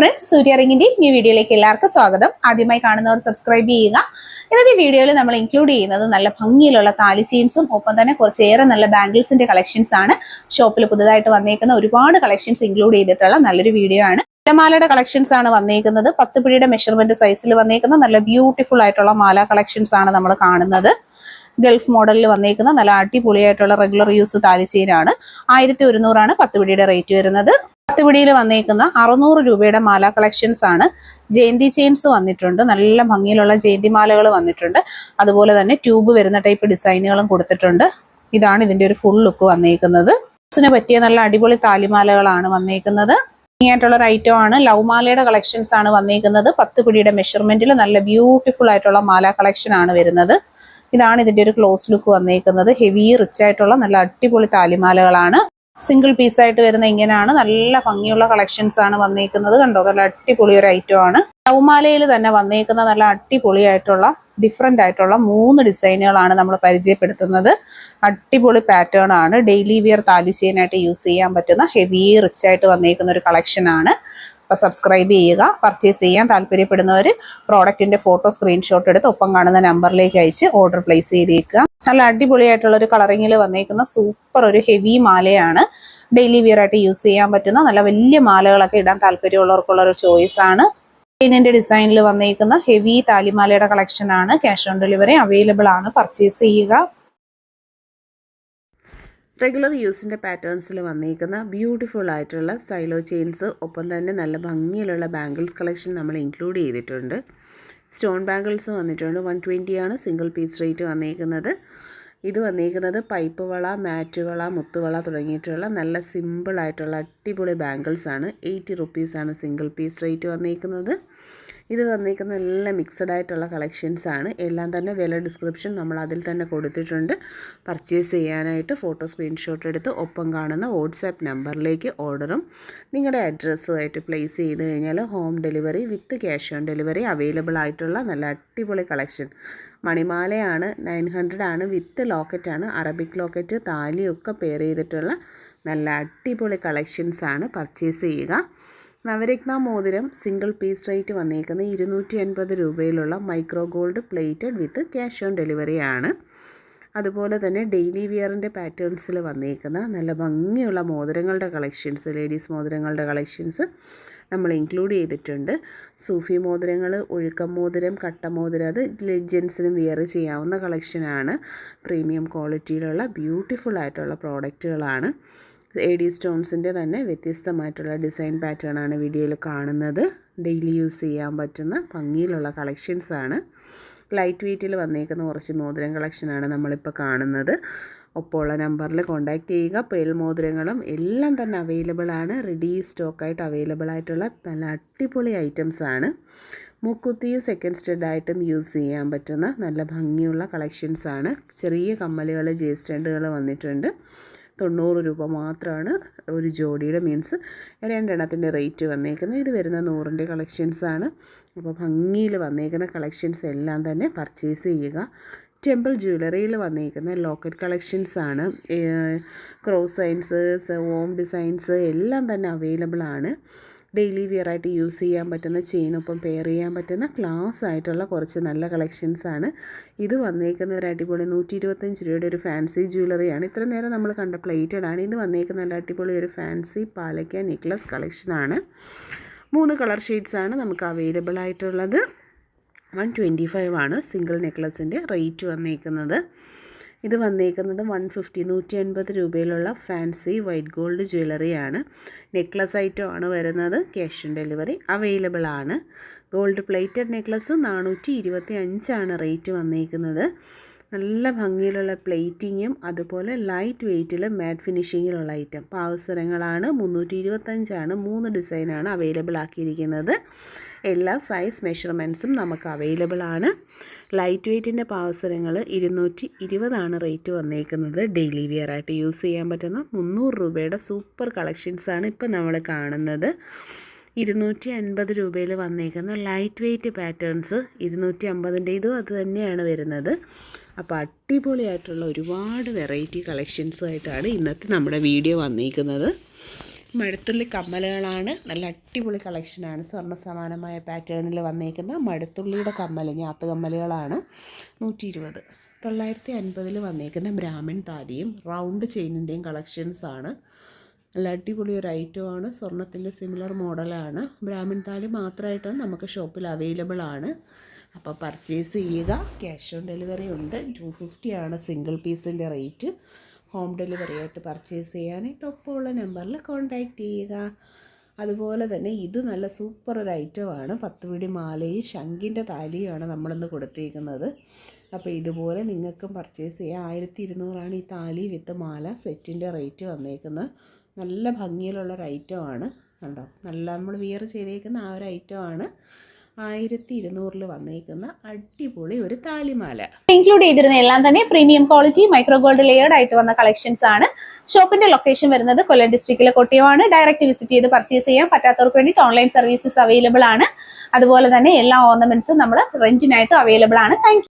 Friends സൂര്യ റിങ്ങിന്റെ ഈ വീഡിയോയിലേക്ക് എല്ലാവർക്കും സ്വാഗതം. ആദ്യമായി കാണുന്നവർ സബ്സ്ക്രൈബ് ചെയ്യുക. ഇന്നത്തെ വീഡിയോയിൽ നമ്മൾ ഇൻക്ലൂഡ് ചെയ്യുന്നത് നല്ല ഭംഗിയിലുള്ള താലി ചെയിൻസും ഒപ്പം തന്നെ കുറച്ചേറെ നല്ല ബാംഗിൾസിന്റെ കളക്ഷൻസ് ആണ്. ഷോപ്പിൽ പുതുതായിട്ട് വന്നേക്കുന്ന ഒരുപാട് കളക്ഷൻസ് ഇൻക്ലൂഡ് ചെയ്തിട്ടുള്ള നല്ലൊരു വീഡിയോ ആണ്. മാലയുടെ കളക്ഷൻസ് ആണ് വന്നേക്കുന്നത്. പത്ത് പിടിയുടെ മെഷർമെന്റ് സൈസിൽ വന്നേക്കുന്ന നല്ല ബ്യൂട്ടിഫുൾ ആയിട്ടുള്ള മാല കളക്ഷൻസ് ആണ് നമ്മൾ കാണുന്നത്. ഗൾഫ് മോഡലിൽ വന്നേക്കുന്ന നല്ല അടിപൊളിയായിട്ടുള്ള റെഗുലർ യൂസ് താലി ചെയിനാണ് ആയിരത്തി ഒരുന്നൂറാണ് പത്ത് പിടിയുടെ റേറ്റ് വരുന്നത്. പത്ത് പിടിയിൽ വന്നേക്കുന്ന അറുന്നൂറ് രൂപയുടെ മാല കളക്ഷൻസ് ആണ്. ജയന്തി ചെയിൻസ് വന്നിട്ടുണ്ട്. നല്ല ഭംഗിയിലുള്ള ജയന്തി മാലകൾ വന്നിട്ടുണ്ട്. അതുപോലെ തന്നെ ട്യൂബ് വരുന്ന ടൈപ്പ് ഡിസൈനുകളും കൊടുത്തിട്ടുണ്ട്. ഇതാണ് ഇതിന്റെ ഒരു ഫുൾ ലുക്ക് വന്നേക്കുന്നത്. ഡ്രസ്സിന് പറ്റിയ നല്ല അടിപൊളി താലിമാലകളാണ് വന്നേക്കുന്നത്. ആയിട്ടുള്ള ഒരു ഐറ്റം ആണ്. ലവ് മാലയുടെ കളക്ഷൻസ് ആണ് വന്നേക്കുന്നത്. പത്ത് പിടിയുടെ മെഷർമെന്റിൽ നല്ല ബ്യൂട്ടിഫുൾ ആയിട്ടുള്ള മാല കളക്ഷൻ ആണ് വരുന്നത്. ഇതാണ് ഇതിന്റെ ഒരു ക്ലോസ് ലുക്ക് വന്നേക്കുന്നത്. ഹെവി റിച്ച് ആയിട്ടുള്ള നല്ല അടിപൊളി താലിമാലകളാണ്. സിംഗിൾ പീസ് ആയിട്ട് വരുന്ന ഇങ്ങനെയാണ്. നല്ല ഭംഗിയുള്ള കളക്ഷൻസ് ആണ് വന്നേക്കുന്നത്. കണ്ടോ? നല്ല അടിപൊളി ഒരു ഐറ്റം ആണ്. ലൗമാലയിൽ തന്നെ വന്നേക്കുന്ന നല്ല അടിപൊളിയായിട്ടുള്ള ഡിഫറെന്റ് ആയിട്ടുള്ള മൂന്ന് ഡിസൈനുകളാണ് നമ്മൾ പരിചയപ്പെടുത്തുന്നത്. അടിപൊളി പാറ്റേൺ ആണ്. ഡെയിലി വിയർ താലിശീനായിട്ട് യൂസ് ചെയ്യാൻ പറ്റുന്ന ഹെവി റിച്ച് ആയിട്ട് വന്നേക്കുന്ന ഒരു കളക്ഷനാണ് അപ്പോൾ സബ്സ്ക്രൈബ് ചെയ്യുക. പർച്ചേസ് ചെയ്യാൻ താല്പര്യപ്പെടുന്നവർ പ്രോഡക്റ്റിന്റെ ഫോട്ടോ സ്ക്രീൻഷോട്ട് എടുത്ത് ഒപ്പം കാണുന്ന നമ്പറിലേക്ക് അയച്ച് ഓർഡർ പ്ലേസ് ചെയ്തേക്കുക. നല്ല അടിപൊളിയായിട്ടുള്ള ഒരു കളറിങ്ങിൽ വന്നേക്കുന്ന സൂപ്പർ ഒരു ഹെവി മാലയാണ്. ഡെയിലി വിയർ ആയിട്ട് യൂസ് ചെയ്യാൻ പറ്റുന്ന നല്ല വലിയ മാലകളൊക്കെ ഇടാൻ താല്പര്യമുള്ളവർക്കുള്ള ഒരു ചോയ്സ് ആണ്. ഇതിന്റെ ഡിസൈനിൽ വന്നേക്കുന്ന ഹെവി താലിമാലയുടെ കളക്ഷനാണ് ക്യാഷ് ഓൺ ഡെലിവറി അവൈലബിൾ ആണ്. പർച്ചേസ് ചെയ്യുക. റെഗുലർ യൂസിന്റെ പാറ്റേൺസിൽ വന്നിരിക്കുന്ന ബ്യൂട്ടിഫുൾ ആയിട്ടുള്ള സൈലോ ചെയിൻസ് ഒപ്പം തന്നെ നല്ല ഭംഗിയിലുള്ള ബാംഗിൾസ് കളക്ഷൻ നമ്മൾ ഇൻക്ലൂഡ് ചെയ്തിട്ടുണ്ട്. സ്റ്റോൺ ബാംഗിൾസ് വന്നിട്ടുണ്ട്. വൺ ആണ് സിംഗിൾ പീസ് റേറ്റ് വന്നിരിക്കുന്നത് ഇത് വന്നിരിക്കുന്നത് പൈപ്പ് വള മാറ്റ് വള മുത്തുവള തുടങ്ങിയിട്ടുള്ള നല്ല സിമ്പിളായിട്ടുള്ള അടിപൊളി ബാംഗിൾസാണ് എയ്റ്റി റുപ്പീസാണ് സിംഗിൾ പീസ് റേറ്റ് വന്നിരിക്കുന്നത് ഇത് വന്നിരിക്കുന്ന എല്ലാം മിക്സഡ് ആയിട്ടുള്ള കളക്ഷൻസ് ആണ്. എല്ലാം തന്നെ വില ഡിസ്ക്രിപ്ഷൻ നമ്മൾ അതിൽ തന്നെ കൊടുത്തിട്ടുണ്ട്. പർച്ചേസ് ചെയ്യാനായിട്ട് ഫോട്ടോ സ്ക്രീൻഷോട്ട് എടുത്ത് ഒപ്പം കാണുന്ന വാട്സാപ്പ് നമ്പറിലേക്ക് ഓർഡറും നിങ്ങളുടെ അഡ്രസ്സുമായിട്ട് പ്ലേസ് ചെയ്ത് കഴിഞ്ഞാൽ home delivery with cash on delivery available ആയിട്ടുള്ള നല്ല അടിപൊളി കളക്ഷൻ മണിമാലയാണ് നയൻ ഹൺഡ്രഡ് ആണ് വിത്ത് ലോക്കറ്റാണ് അറബിക് ലോക്കറ്റ് താലിയൊക്കെ പെയർ ചെയ്തിട്ടുള്ള നല്ല അടിപൊളി കളക്ഷൻസാണ് പർച്ചേസ് ചെയ്യുക. നവരത്ന മോതിരം സിംഗിൾ പീസ് റേറ്റ് വന്നേക്കുന്നത് ഇരുന്നൂറ്റി അൻപത് രൂപയിലുള്ള micro gold plated with cash on delivery ആണ്. അതുപോലെ തന്നെ ഡെയിലി വിയറിന്റെ പാറ്റേൺസിൽ വന്നേക്കുന്ന നല്ല ഭംഗിയുള്ള മോതിരങ്ങളുടെ കളക്ഷൻസ് ലേഡീസ് മോതിരങ്ങളുടെ കളക്ഷൻസ് നമ്മൾ ഇൻക്ലൂഡ് ചെയ്തിട്ടുണ്ട്. സൂഫി മോതിരങ്ങൾ ഒഴുക്കം മോതിരം കട്ട മോതിരം അത് ജെൻസിനും വിയർ ചെയ്യാവുന്ന കളക്ഷനാണ് പ്രീമിയം ക്വാളിറ്റിയിലുള്ള ബ്യൂട്ടിഫുൾ ആയിട്ടുള്ള പ്രോഡക്റ്റുകളാണ് എ ഡി സ്റ്റോൺസിന്റെ തന്നെ വ്യത്യസ്തമായിട്ടുള്ള ഡിസൈൻ പാറ്റേൺ ആണ് വീഡിയോയിൽ കാണുന്നത്. ഡെയിലി യൂസ് ചെയ്യാൻ പറ്റുന്ന ഭംഗിയിലുള്ള കളക്ഷൻസാണ് ലൈറ്റ് വെയ്റ്റിൽ വന്നേക്കുന്ന കുറച്ച് മോതിരം കളക്ഷനാണ് നമ്മളിപ്പോൾ കാണുന്നത്. ഒപ്പമുള്ള നമ്പറിൽ കോൺടാക്റ്റ് ചെയ്യുക. പേൽ മോതിരങ്ങളും എല്ലാം തന്നെ അവൈലബിൾ ആണ്. റെഡി സ്റ്റോക്കായിട്ട് അവൈലബിൾ ആയിട്ടുള്ള നല്ല അടിപൊളി ഐറ്റംസാണ് മൂക്കുത്തിയും സെക്കൻഡ് സ്റ്റെഡായിട്ടും യൂസ് ചെയ്യാൻ പറ്റുന്ന നല്ല ഭംഗിയുള്ള കളക്ഷൻസാണ് ചെറിയ കമ്മലുകൾ ജേ സ്റ്റെൻഡുകൾ വന്നിട്ടുണ്ട്. തൊണ്ണൂറ് രൂപ മാത്രമാണ് ഒരു ജോഡിയുടെ മീൻസ് രണ്ടെണ്ണത്തിന്റെ റേറ്റ് വന്നേക്കുന്നത്. ഇത് വരുന്ന നൂറിന്റെ കളക്ഷൻസാണ്. അപ്പോൾ ഭംഗിയിൽ വന്നേക്കുന്ന കളക്ഷൻസ് എല്ലാം തന്നെ പർച്ചേസ് ചെയ്യുക. ടെമ്പിൾ ജ്വല്ലറിയിൽ വന്നിരിക്കുന്ന ലോക്കറ്റ് കളക്ഷൻസ് ആണ് ക്രോസ് സൈൻസ് ഓം ഡിസൈൻസ് എല്ലാം തന്നെ അവൈലബിൾ ആണ് ഡെയിലി വിയർ ആയിട്ട് യൂസ് ചെയ്യാൻ പറ്റുന്ന ചെയിനൊപ്പം പെയർ ചെയ്യാൻ പറ്റുന്ന ക്ലാസ് ആയിട്ടുള്ള കുറച്ച് നല്ല കളക്ഷൻസ് ആണ്. ഇത് വന്നേക്കുന്ന ഒരു അടിപൊളി നൂറ്റി ഇരുപത്തഞ്ച് രൂപയുടെ ഒരു ഫാൻസി ജ്വല്ലറിയാണ് ഇത്ര നേരം നമ്മൾ കണ്ട പ്ലേറ്റഡ് ആണ്. ഇത് വന്നേക്കുന്ന നല്ല അടിപൊളി ഒരു ഫാൻസി പാലക്ക നെക്ലസ് കളക്ഷനാണ് മൂന്ന് കളർ ഷെയ്ഡ്സാണ് നമുക്ക് അവൈലബിൾ ആയിട്ടുള്ളത്. വൺ ട്വന്റി ഫൈവ് ആണ് സിംഗിൾ നെക്ലസിന്റെ റേറ്റ് വന്നേക്കുന്നത്. ഇത് വന്നേക്കുന്നത് വൺ ഫിഫ്റ്റി നൂറ്റി അൻപത് രൂപയിലുള്ള ഫാൻസി വൈറ്റ് ഗോൾഡ് ജ്വല്ലറിയാണ് നെക്ലസ് ഐറ്റം ആണ് വരുന്നത്. ക്യാഷ് ഓൺ ഡെലിവറി അവൈലബിൾ ആണ്. ഗോൾഡ് പ്ലേറ്റഡ് നെക്ലസ് നാനൂറ്റി ഇരുപത്തി അഞ്ചാണ് റേറ്റ് വന്നേക്കുന്നത്. നല്ല ഭംഗിയിലുള്ള പ്ലേറ്റിങ്ങും അതുപോലെ ലൈറ്റ് വെയ്റ്റിൽ മാറ്റ് ഫിനിഷിങ്ങിലുള്ള ഐറ്റം പാവസരങ്ങളാണ് മുന്നൂറ്റി ഇരുപത്തഞ്ചാണ് മൂന്ന് ഡിസൈനാണ് അവൈലബിൾ ആക്കിയിരിക്കുന്നത്. എല്ലാ സൈസ് മെഷർമെന്റ്സും നമുക്ക് അവൈലബിൾ ആണ്. ലൈറ്റ് വെയ്റ്റിന്റെ പാവസരങ്ങൾ ഇരുന്നൂറ്റി ഇരുപതാണ് റേറ്റ് വന്നേക്കുന്നത്. ഡെയിലി വിയർ ആയിട്ട് യൂസ് ചെയ്യാൻ പറ്റുന്ന മുന്നൂറ് രൂപയുടെ സൂപ്പർ കളക്ഷൻസാണ് ഇപ്പോൾ നമ്മൾ കാണുന്നത്. ഇരുന്നൂറ്റി അൻപത് രൂപയിൽ വന്നേക്കുന്ന ലൈറ്റ് വെയ്റ്റ് പാറ്റേൺസ് ഇരുന്നൂറ്റി അമ്പതിന്റെ ഇതും അത് തന്നെയാണ് വരുന്നത്. അപ്പോൾ അടിപൊളിയായിട്ടുള്ള ഒരുപാട് വെറൈറ്റി കളക്ഷൻസുമായിട്ടാണ് ഇന്നത്തെ നമ്മുടെ വീഡിയോ വന്നിരിക്കുന്നത് മഴത്തുള്ളി കമ്മലുകളാണ്. നല്ല അടിപൊളി കളക്ഷനാണ് സ്വർണ സമാനമായ പാറ്റേണിൽ വന്നേക്കുന്ന മഴത്തുള്ളിയുടെ കമ്മൽ ഞാത്ത് കമ്മലുകളാണ്. നൂറ്റി ഇരുപത് തൊള്ളായിരത്തി അൻപതിൽ വന്നേക്കുന്ന ബ്രാഹ്മിൺ താലിയും റൗണ്ട് ചെയിനിന്റെയും കളക്ഷൻസാണ് നല്ല അടിപൊളി ഒരു ഐറ്റമാണ് സ്വർണത്തിന്റെ സിമിലർ മോഡലാണ് ബ്രാഹ്മിൺ താലി മാത്രമായിട്ടാണ് നമുക്ക് ഷോപ്പിൽ അവൈലബിൾ ആണ്. അപ്പോൾ പർച്ചേസ് ചെയ്യുക. ക്യാഷ് ഓൺ ഡെലിവറി ഉണ്ട്. ടു ഫിഫ്റ്റി ആണ് സിംഗിൾ പീസിന്റെ റേറ്റ് ഹോം ഡെലിവറി ആയിട്ട് പർച്ചേസ് ചെയ്യാനായിട്ട് ഒപ്പമുള്ള നമ്പറിൽ കോൺടാക്റ്റ് ചെയ്യുക. അതുപോലെ തന്നെ ഇത് നല്ല സൂപ്പർ ഒരു ഐറ്റമാണ്. പത്ത് പിടി മാലയും ശംഖിന്റെ താലിയുമാണ് നമ്മളിന്ന് കൊടുത്തേക്കുന്നത്. അപ്പോൾ ഇതുപോലെ നിങ്ങൾക്കും പർച്ചേസ് ചെയ്യാം. ആയിരത്തി ഇരുന്നൂറാണ് ഈ താലി വിത്ത് മാല സെറ്റിന്റെ റേറ്റ് വന്നേക്കുന്നത്. നല്ല ഭംഗിയിലുള്ള ഒരു ഐറ്റമാണ്. കണ്ടോ? നല്ല നമ്മൾ വിയർ ചെയ്തേക്കുന്ന ആ ഒരു ഐറ്റമാണ്. ആയിരത്തി ഇരുന്നൂറിൽ വന്നേക്കുന്ന അടിപൊളി ഒരു താലിമാല. ഇൻക്ലൂഡ് ചെയ്തിരുന്ന എല്ലാം തന്നെ premium quality micro gold layered ആയിട്ട് വന്ന കളക്ഷൻസ് ആണ്. ഷോപ്പിന്റെ ലൊക്കേഷൻ വരുന്നത് കൊല്ലം ഡിസ്ട്രിക്റ്റിലെ കൊട്ടിയമാണ്. ഡയറക്റ്റ് വിസിറ്റ് ചെയ്ത് പർച്ചേസ് ചെയ്യാൻ പറ്റാത്തവർക്ക് വേണ്ടിയിട്ട് ഓൺലൈൻ സർവീസസ് അവൈലബിൾ ആണ്. അതുപോലെ തന്നെ എല്ലാ ഓർണമെന്റ്സും നമ്മൾ റെന്റിനായിട്ട് അവൈലബിൾ ആണ്. താങ്ക്